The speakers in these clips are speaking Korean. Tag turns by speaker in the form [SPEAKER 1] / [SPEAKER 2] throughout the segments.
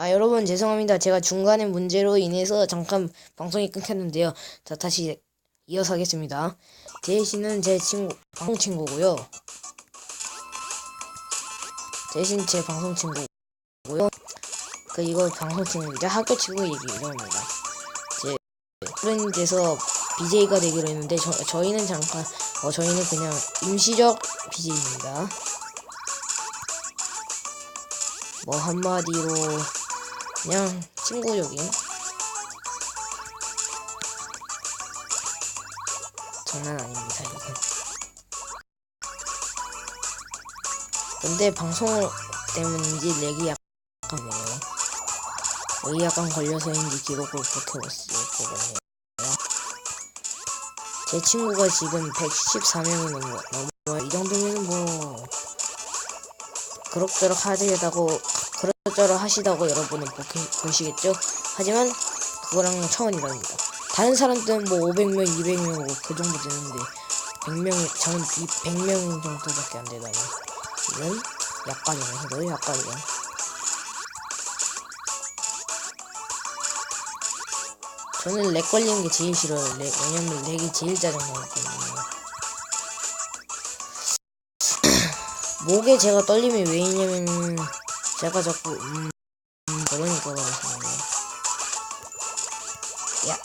[SPEAKER 1] 아, 여러분 죄송합니다. 제가 중간에 문제로 인해서 잠깐 방송이 끊겼는데요. 자, 다시 이어서 하겠습니다. 제이 씨는 제 친구, 방송 친구고요. 제이씨는 제 방송 친구고요. 그 이거 방송 친구이자 학교 친구 얘기입니다. 제 프렌즈에서 BJ가 되기로 했는데 저, 저희는 잠깐 어 저희는 그냥 임시적 BJ입니다. 뭐 한마디로 그냥 친구적인. 장난 아닙니다 이건 근데 방송 때문인지 렉이 약간 그래요. 렉이 약간 걸려서인지 기록을 거거든요. 제 친구가 지금 114명이 넘어 넘어요. 이 정도면 뭐 그럭저럭 하시다고 그럭저럭 하시다고 여러분은 보시, 보시겠죠? 하지만 그거랑 차원이 다릅니다. 다른 사람들은 뭐 500명, 200명 뭐그 정도 되는데 100명, 저는 이 100명 정도밖에 안 되다니 이건 약간이네, 이거 약간이네. 저는 렉 걸리는 게 제일 싫어요. 렉, 왜냐면 렉이 제일 짜증나거든요. 목에 제가 떨림이 왜 있냐면 제가 자꾸 음, 음 그러니까 그렇습니다. 야.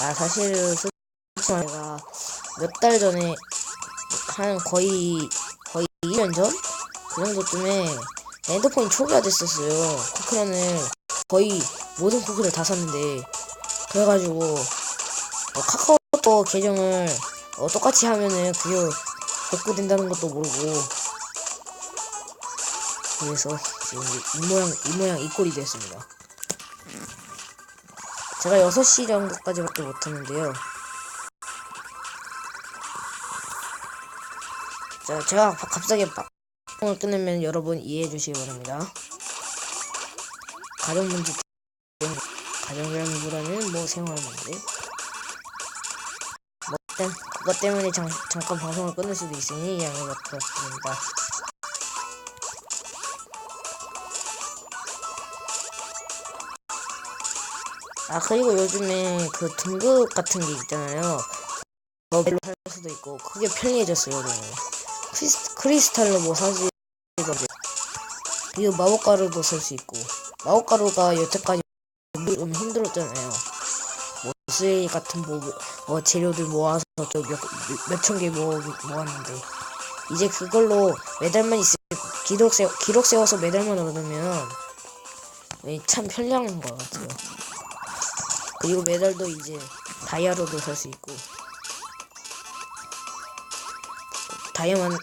[SPEAKER 1] 아 사실 솔직히 제가 몇 달 전에 한 거의 거의 2년 전? 그 정도쯤에 핸드폰이 초기화 됐었어요. 쿠키런을 거의 모든 쿠키를 다 샀는데 그래가지고 어, 카카오톡 계정을 어, 똑같이 하면은 그게 복구된다는 것도 모르고 그래서 지금 이 모양 이 모양 이 꼴이 됐습니다. 제가 6시 정도까지밖에 못하는데요. 자, 제가 바- 갑자기 방송을 끊으면 여러분 이해해 주시기 바랍니다. 가정 문제 때문에 가정이라기보다는 뭐 생활 문제. 뭐 일단 그것 때문에 잠, 잠깐 방송을 끊을 수도 있으니 양해 부탁드립니다. 아 그리고 요즘에 그 등급 같은 게 있잖아요. 뭐별로 살 수도 있고 그게 편리해졌어요. 너무. 크리스, 크리스탈로 뭐 사지 그리고 마법가루도 살수 있고 마법가루가 여태까지 좀 힘들었잖아요. 뭐 쓰레기 같은 뭐, 뭐 재료들 모아서 몇몇천 개 모아 모았는데 이제 그걸로 매달만 있으 기록 세 기록 세워서 매달만 얻으면 예, 참 편리한 것 같아요. 그리고 메달도 이제 다이아로도 살 수 있고 다이아만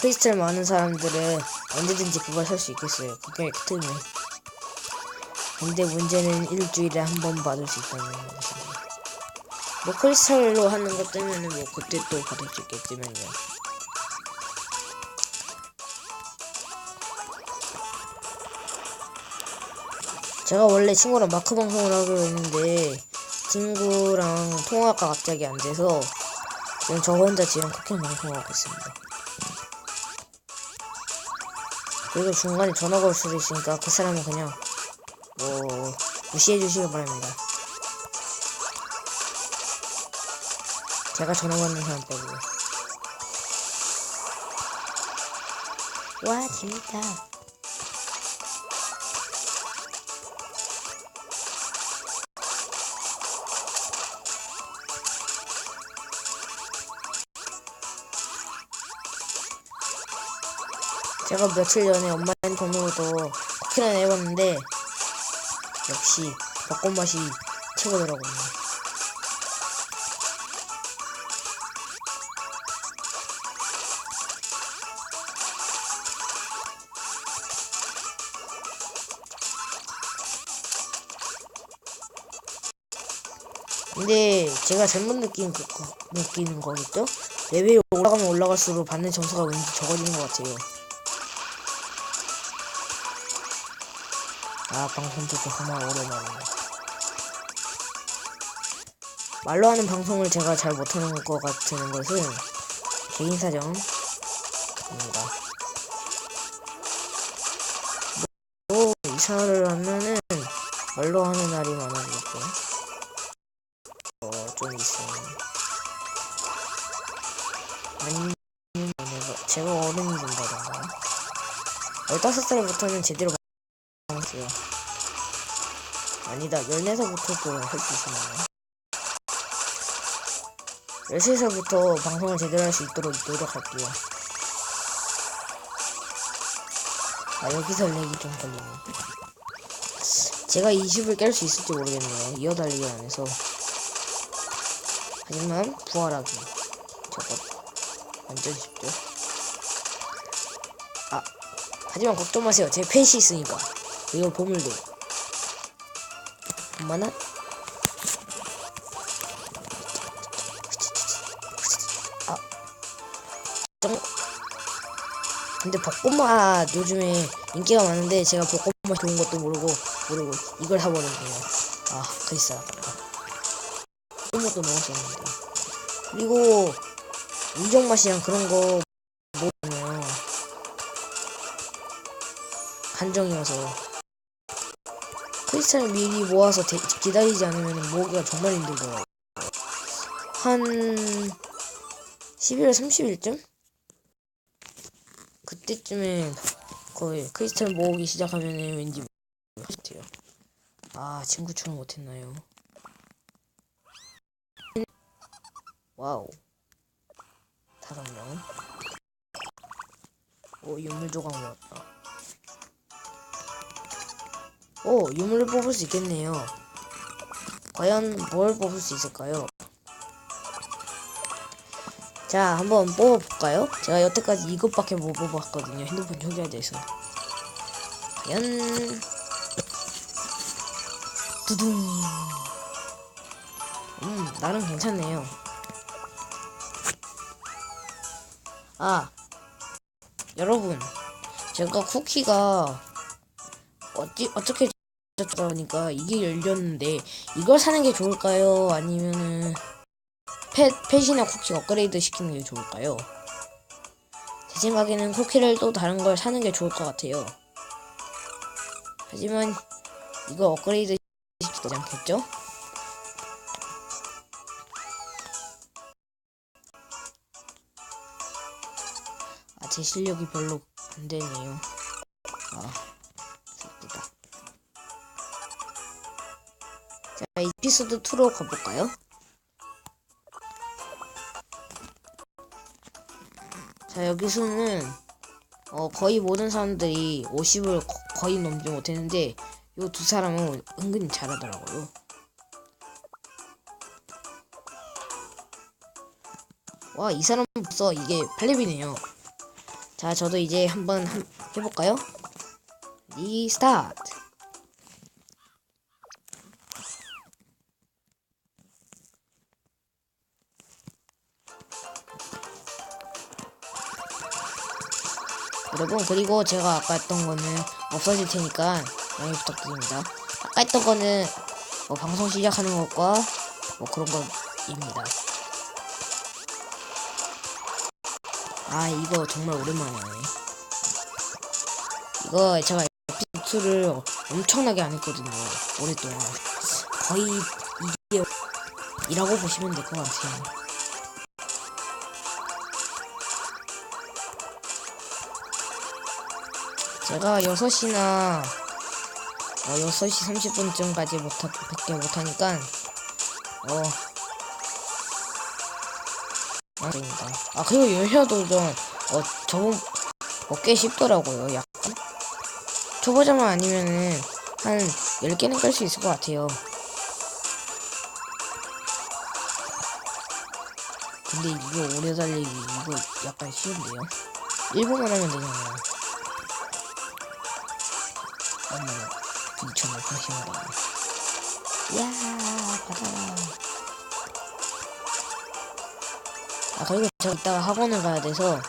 [SPEAKER 1] 크리스탈 많은 사람들은 언제든지 그걸 살 수 있겠어요. 그게 틈에. 근데 문제는 일주일에 한 번 받을 수 있다는 것입니다. 뭐 크리스탈로 하는 것 때문에 뭐 그때 또 받을 수 있겠지만요. 제가 원래 친구랑 마크 방송을 하기로 했는데 친구랑 통화가 갑자기 안 돼서 지금 저 혼자 지금 쿠킹 방송하고 있습니다. 그리고 중간에 전화가 올 수도 있으니까 그 사람은 그냥 뭐 무시해 주시기 바랍니다. 제가 전화 받는 사람 빼고 와 재밌다. 제가 며칠 전에 엄마 돈으로도 쿠키를 해봤는데 역시 벚꽃 맛이 최고더라고요. 근데 제가 잘못 느낀 거, 느끼는 거겠죠? 레벨이 올라가면 올라갈수록 받는 점수가 왠지 적어지는 것 같아요. 아 방송 듣고 정말 오랜만이네. 말로 하는 방송을 제가 잘 못하는 것 같은 것은 개인 사정입니다. 뭐 이사를 하면은 말로 하는 날이 많아지고, 아니면 제가 어른이 된다던가. 15살부터는 제대로 방송했어요. 아니다, 14살부터도 할수 있었나요? 13살부터 방송을 제대로 할 수 있도록 노력할게요. 아, 여기서 렉이 좀 걸리네. 제가 20을 깰 수 있을지 모르겠네요. 이어달리기 안해서. 하지만, 부활하기. 저거, 완전 쉽죠. 아, 하지만 걱정 마세요. 제 펜시 있으니까. 그리고 보물도. 엄마나? 아. 정... 근데 벚꽃맛 요즘에 인기가 많은데 제가 벚꽃맛 좋은 것도 모르고 모르고 이걸 사버렸네요. 아, 글쎄 아깝다. 벚꽃맛도 먹었었는데. 그리고 우정 맛이랑 그런 거 먹으면 한정이어서 크리스탈 미리 모아서 대- 기다리지 않으면 모으기가 정말 힘들더라고요. 한 11월 30일쯤? 그때쯤에 거의 크리스탈 모으기 시작하면은 왠지 같아요. 아 친구처럼 못했나요? 와우 명. 오 유물 조각 모았다. 오 유물을 뽑을 수 있겠네요. 과연 뭘 뽑을 수 있을까요? 자, 한번 뽑아볼까요? 제가 여태까지 이것밖에 못 뽑았거든요. 핸드폰 초기화 돼서. 과연, 두둥. 음, 나름 괜찮네요. 아, 여러분. 제가 쿠키가, 어찌, 어떻게 그러니까 이게 열렸는데, 이걸 사는 게 좋을까요? 아니면은, 펫, 펫이나 쿠키 업그레이드 시키는 게 좋을까요? 제 생각에는 쿠키를 또 다른 걸 사는 게 좋을 것 같아요. 하지만 이거 업그레이드 시키지 않겠죠? 제 실력이 별로 안 되네요. 아, 슬프다. 자, 에피소드 2로 가볼까요? 자 여기서는 어 거의 모든 사람들이 50을 거, 거의 넘지 못했는데 요두 사람은 은근히 잘하더라고요. 와 이 사람 벌써 이게 8렙이네요. 자 저도 이제 한번 한, 해볼까요? 리 스타트. 여러분 그리고 제가 아까 했던 거는 없어질 테니까 양해 부탁드립니다. 아까 했던 거는 뭐 방송 시작하는 것과 뭐 그런 거입니다. 아 이거 정말 오랜만에 하네. 이거 제가 에피소드를 엄청나게 안 했거든요. 오랫동안 거의 이게 이라고 보시면 될 것 같아요. 제가 6시나 어, 6시 30분쯤까지 못하, 밖에 못하니까 어 아닙니다. 아 그리고 열혈도전 어 저번 어, 꽤 쉽더라고요 약간. 초보자만 아니면은 한 10개는 깔 수 있을 것 같아요. 근데 이거 오래 달리기 이거 약간 쉬운데요? 1분만 하면 되잖아요. 미쳤네 방심하다. 이야 받아라 아 그리고 저 이따가 학원을 가야 돼서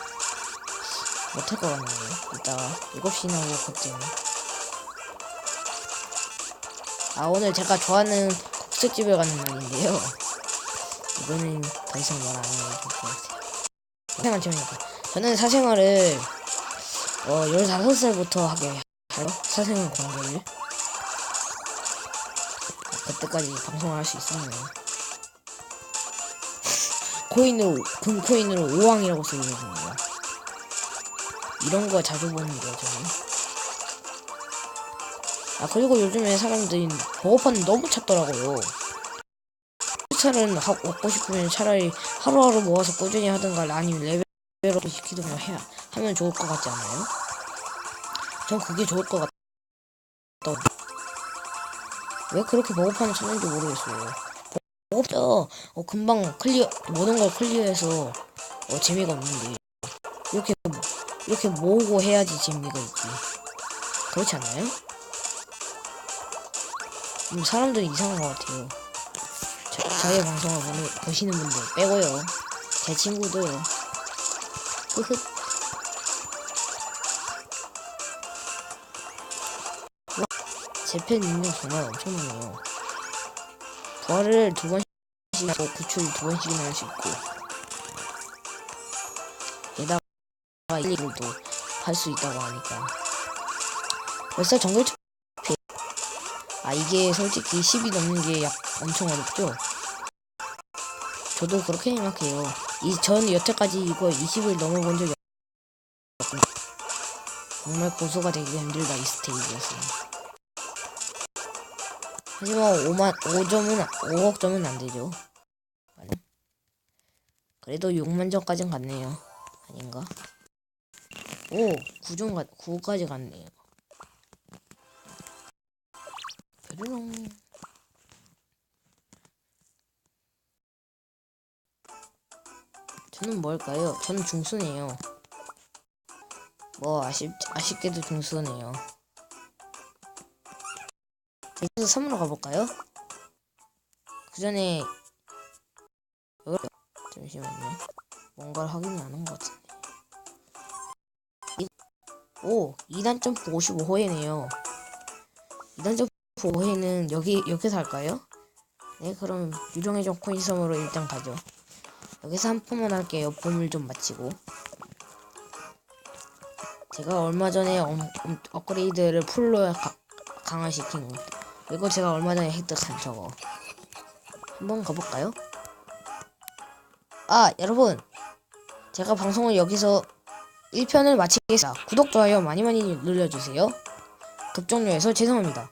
[SPEAKER 1] 못할 것 같네요. 이따가 7시나 오고 그때는. 아 오늘 제가 좋아하는 국수집에 가는 날인데요. 이거는 더 이상 말안 해도 될것 같아요. 사생활 채우니까 저는 사생활을 어 15살부터 하게 하요. 사생활 공개를. 그때까지 방송을 할 수 있었네요. 코인으로 금 코인으로 5왕이라고 쓰고 있습니다. 이런 거 자주 보는데요, 저는. 아 그리고 요즘에 사람들이 버거판 너무 찾더라고요. 차를 하- 얻고 싶으면 차라리 하루하루 모아서 꾸준히 하든가 아니면 레벨업도 시키든가 해야 하면 좋을 것 같지 않아요? 전 그게 좋을 것 같다. 왜 그렇게 버거판을 찾는지 모르겠어요. 버거죠. 어, 금방 클리어 모든 걸 클리어해서 어, 재미가 없는데 이렇게 이렇게 모으고 해야지 재미가 있지. 그렇지 않나요? 음, 사람들이 이상한 것 같아요. 저, 저의 방송을 보는, 보시는 분들 빼고요. 제 친구도요. 흐흐. 제팬 능력 정말 엄청나네요. 부활을 두 번씩 하고 구출 두 번씩이나 할 수 있고 게다가 1, 2도 할 수 있다고 하니까 벌써 정글 투표 아 이게 솔직히 10이 넘는 게 약 엄청 어렵죠? 저도 그렇게 생각해요. 이 전 여태까지 이거 20을 넘어본 적이 없거든요. 정말 고소가 되기 힘들다 이 스테이지였어요. 하지만 5만 5점은 5억 점은 안 되죠. 그래도 6만 점까진 갔네요. 아닌가? 오, 9점 가 9까지 갔네요. 뾰로롱. 저는 뭘까요? 저는 중순이에요. 뭐 아쉽 아쉽게도 중순이에요. 그래서 3으로 가볼까요? 그 전에 어, 잠시만요. 뭔가를 확인이 안 한 것 같은데. 이- 오, 2단 점프 55회네요. 2단 점프 5회는 여기 여기서 할까요? 네, 그럼 유령의 종 코인 섬으로 일단 가죠. 여기서 한 푼만 할게요. 보물 좀 마치고. 제가 얼마 전에 엄- 엄- 업그레이드를 풀로 가- 강화시킨 거. 그리고 제가 얼마 전에 획득한 저거. 한번 가볼까요? 아, 여러분. 제가 방송을 여기서 1편을 마치겠습니다. 구독, 좋아요 많이 많이 눌러주세요. 급종료해서 죄송합니다.